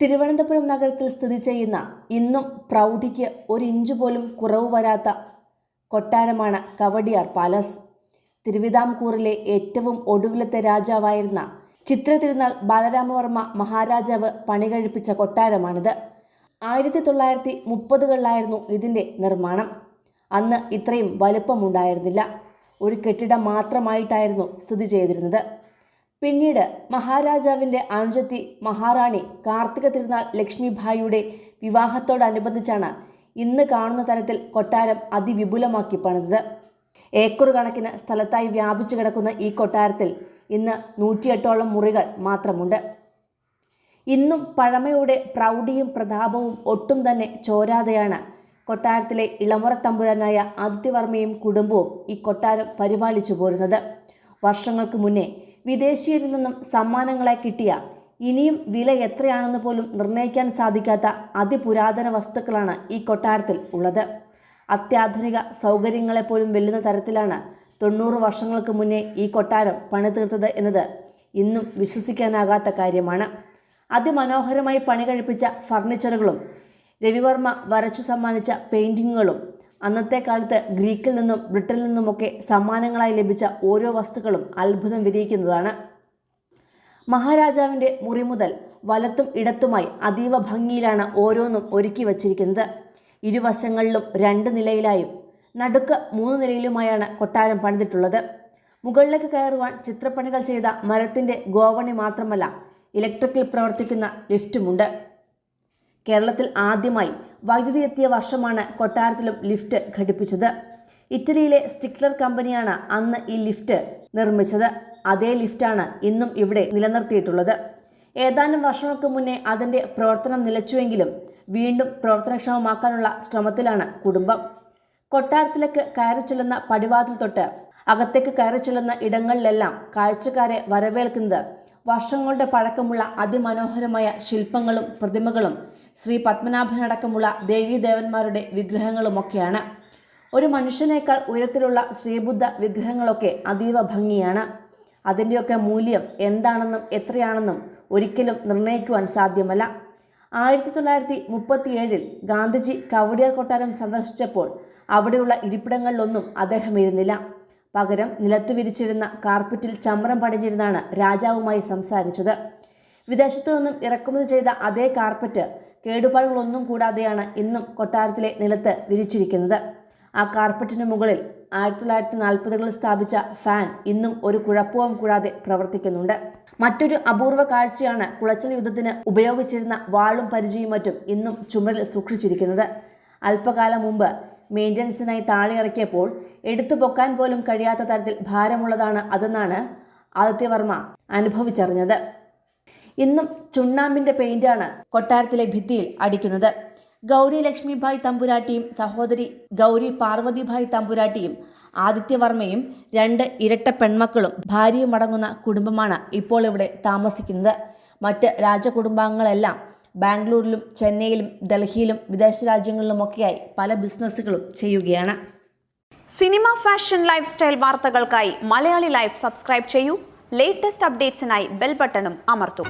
തിരുവനന്തപുരം നഗരത്തിൽ സ്ഥിതി ചെയ്യുന്ന ഇന്നും പ്രൗഢിക്ക് ഒരു ഇഞ്ച് പോലും കുറവ് വരാത്ത കൊട്ടാരമാണ് കവടിയാർ പാലസ്. തിരുവിതാംകൂറിലെ ഏറ്റവും ഒടുവിലത്തെ രാജാവായിരുന്ന ചിത്ര തിരുനാൾ ബാലരാമവർമ്മ മഹാരാജാവ് പണികഴിപ്പിച്ച കൊട്ടാരമാണിത്. ആയിരത്തി തൊള്ളായിരത്തി മുപ്പതുകളിലായിരുന്നു ഇതിന്റെ നിർമ്മാണം. അന്ന് ഇത്രയും വലുപ്പമുണ്ടായിരുന്നില്ല. ഒരു കെട്ടിടം മാത്രമായിട്ടായിരുന്നു സ്ഥിതി ചെയ്തിരുന്നത്. പിന്നീട് മഹാരാജാവിന്റെ അനുജത്തി മഹാറാണി കാർത്തിക തിരുനാൾ ലക്ഷ്മിഭായിയുടെ വിവാഹത്തോടനുബന്ധിച്ചാണ് ഇന്ന് കാണുന്ന തരത്തിൽ കൊട്ടാരം അതിവിപുലമാക്കി പണിതത്. ഏക്കർ കണക്കിന് സ്ഥലത്തായി വ്യാപിച്ചു കിടക്കുന്ന ഈ കൊട്ടാരത്തിൽ ഇന്ന് നൂറ്റിയെട്ടോളം മുറികൾ മാത്രമുണ്ട്. ഇന്നും പഴമയുടെ പ്രൗഢിയും പ്രതാപവും ഒട്ടും തന്നെ ചോരാതെയാണ് കൊട്ടാരത്തിലെ ഇളമുറ തമ്പുരാനായ ആദിത്യവർമ്മയും കുടുംബവും ഈ കൊട്ടാരം പരിപാലിച്ചു പോരുന്നത്. വർഷങ്ങൾക്ക് മുന്നേ വിദേശീയരിൽ നിന്നും സമ്മാനങ്ങളെ കിട്ടിയ ഇനിയും വില എത്രയാണെന്ന് പോലും നിർണയിക്കാൻ സാധിക്കാത്ത അതിപുരാതന വസ്തുക്കളാണ് ഈ കൊട്ടാരത്തിൽ ഉള്ളത്. അത്യാധുനിക സൗകര്യങ്ങളെപ്പോലും വെല്ലുന്ന തരത്തിലാണ് തൊണ്ണൂറ് വർഷങ്ങൾക്ക് മുന്നേ ഈ കൊട്ടാരം പണിതീർത്തത് എന്നത് ഇന്നും വിശ്വസിക്കാനാകാത്ത കാര്യമാണ്. അതിമനോഹരമായി പണി കഴിപ്പിച്ച ഫർണിച്ചറുകളും രവിവർമ്മ വരച്ചു സമ്മാനിച്ച പെയിന്റിങ്ങുകളും അന്നത്തെ കാലത്ത് ഗ്രീക്കിൽ നിന്നും ബ്രിട്ടനിൽ നിന്നുമൊക്കെ സമ്മാനങ്ങളായി ലഭിച്ച ഓരോ വസ്തുക്കളും അത്ഭുതം വിരിയിക്കുന്നതാണ് മഹാരാജാവിന്റെ മുറി മുതൽ വലത്തും ഇടത്തുമായി അതീവ ഭംഗിയിലാണ് ഓരോന്നും ഒരുക്കി വച്ചിരിക്കുന്നത്. ഇരുവശങ്ങളിലും രണ്ട് നിലയിലായും നടുക്ക് മൂന്ന് നിലയിലുമായാണ് കൊട്ടാരം പണിതിട്ടുള്ളത്. മുകളിലേക്ക് കയറുവാൻ ചിത്രപ്പണികൾ ചെയ്ത മരത്തിന്റെ ഗോവണി മാത്രമല്ല ഇലക്ട്രിക്കിൽ പ്രവർത്തിക്കുന്ന ലിഫ്റ്റുമുണ്ട്. കേരളത്തിൽ ആദ്യമായി വൈദ്യുതി എത്തിയ വർഷമാണ് കൊട്ടാരത്തിലും ലിഫ്റ്റ് ഘടിപ്പിച്ചത്. ഇറ്റലിയിലെ സ്റ്റിക്ലർ കമ്പനിയാണ് അന്ന് ഈ ലിഫ്റ്റ് നിർമ്മിച്ചത്. അതേ ലിഫ്റ്റാണ് ഇന്നും ഇവിടെ നിലനിർത്തിയിട്ടുള്ളത്. ഏതാനും വർഷങ്ങൾക്ക് മുന്നേ അതിന്റെ പ്രവർത്തനം നിലച്ചുവെങ്കിലും വീണ്ടും പ്രവർത്തനക്ഷമമാക്കാനുള്ള ശ്രമത്തിലാണ് കുടുംബം. കൊട്ടാരത്തിലേക്ക് കയറി ചെല്ലുന്ന പടിവാതിൽ തൊട്ട് അകത്തേക്ക് കയറി ചെല്ലുന്ന ഇടങ്ങളിലെല്ലാം കാഴ്ചക്കാരെ വരവേൽക്കുന്നത് വർഷങ്ങളുടെ പഴക്കമുള്ള അതിമനോഹരമായ ശില്പങ്ങളും പ്രതിമകളും ശ്രീ പത്മനാഭനടക്കമുള്ള ദേവീദേവന്മാരുടെ വിഗ്രഹങ്ങളുമൊക്കെയാണ്. ഒരു മനുഷ്യനേക്കാൾ ഉയരത്തിലുള്ള ശ്രീബുദ്ധ വിഗ്രഹങ്ങളൊക്കെ അതീവ ഭംഗിയാണ്. അതിന്റെയൊക്കെ മൂല്യം എന്താണെന്നും എത്രയാണെന്നും ഒരിക്കലും നിർണയിക്കുവാൻ സാധ്യമല്ല. ആയിരത്തി തൊള്ളായിരത്തി മുപ്പത്തിയേഴിൽ ഗാന്ധിജി കവടിയാർ കൊട്ടാരം സന്ദർശിച്ചപ്പോൾ അവിടെയുള്ള ഇരിപ്പിടങ്ങളിലൊന്നും അദ്ദേഹം ഇരുന്നില്ല. പകരം നിലത്ത് വിരിച്ചിരുന്ന കാർപ്പറ്റിൽ ചമ്രം പടിഞ്ഞിരുന്നാണ് രാജാവുമായി സംസാരിച്ചത്. വിദേശത്തു നിന്നും ഇറക്കുമതി ചെയ്ത അതേ കാർപ്പറ്റ് കേടുപാടുകളൊന്നും കൂടാതെയാണ് ഇന്നും കൊട്ടാരത്തിലെ നിലത്ത് വിരിച്ചിരിക്കുന്നത്. ആ കാർപ്പറ്റിന് മുകളിൽ ആയിരത്തി തൊള്ളായിരത്തി നാൽപ്പതുകളിൽ സ്ഥാപിച്ച ഫാൻ ഇന്നും ഒരു കുഴപ്പവും കൂടാതെ പ്രവർത്തിക്കുന്നുണ്ട്. മറ്റൊരു അപൂർവ കാഴ്ചയാണ് കുളച്ചൽ യുദ്ധത്തിന് ഉപയോഗിച്ചിരുന്ന വാളും പരിചയും മറ്റും ഇന്നും ചുമരിൽ സൂക്ഷിച്ചിരിക്കുന്നത്. അല്പകാലം മുമ്പ് മെയിന്റനൻസിനായി താഴെ ഇറക്കിയപ്പോൾ എടുത്തു പൊക്കാൻ പോലും കഴിയാത്ത തരത്തിൽ ഭാരമുള്ളതാണ് അതെന്നാണ് ആദിത്യവർമ്മ അനുഭവിച്ചറിഞ്ഞത്. ഇന്നും ചുണ്ണാമ്പിന്റെ പെയിന്റാണ് കൊട്ടാരത്തിലെ ഭിത്തിയിൽ അടിക്കുന്നത്. ഗൗരി ലക്ഷ്മിഭായ് തമ്പുരാട്ടിയും സഹോദരി ഗൗരി പാർവതിഭായ് തമ്പുരാട്ടിയും ആദിത്യവർമ്മയും രണ്ട് ഇരട്ട പെൺമക്കളും ഭാര്യയും അടങ്ങുന്ന കുടുംബമാണ് ഇപ്പോൾ ഇവിടെ താമസിക്കുന്നത്. മറ്റ് രാജകുടുംബാംഗങ്ങളെല്ലാം ബാംഗ്ലൂരിലും ചെന്നൈയിലും ഡൽഹിയിലും വിദേശ രാജ്യങ്ങളിലുമൊക്കെയായി പല ബിസിനസ്സുകളും ചെയ്യുകയാണ്. സിനിമ ഫാഷൻ ലൈഫ് സ്റ്റൈൽ വാർത്തകൾക്കായി മലയാളി ലൈഫ് സബ്സ്ക്രൈബ് ചെയ്യൂ. ലേറ്റസ്റ്റ് അപ്ഡേറ്റ്സിനായി ബെൽ ബട്ടണും അമർത്തും.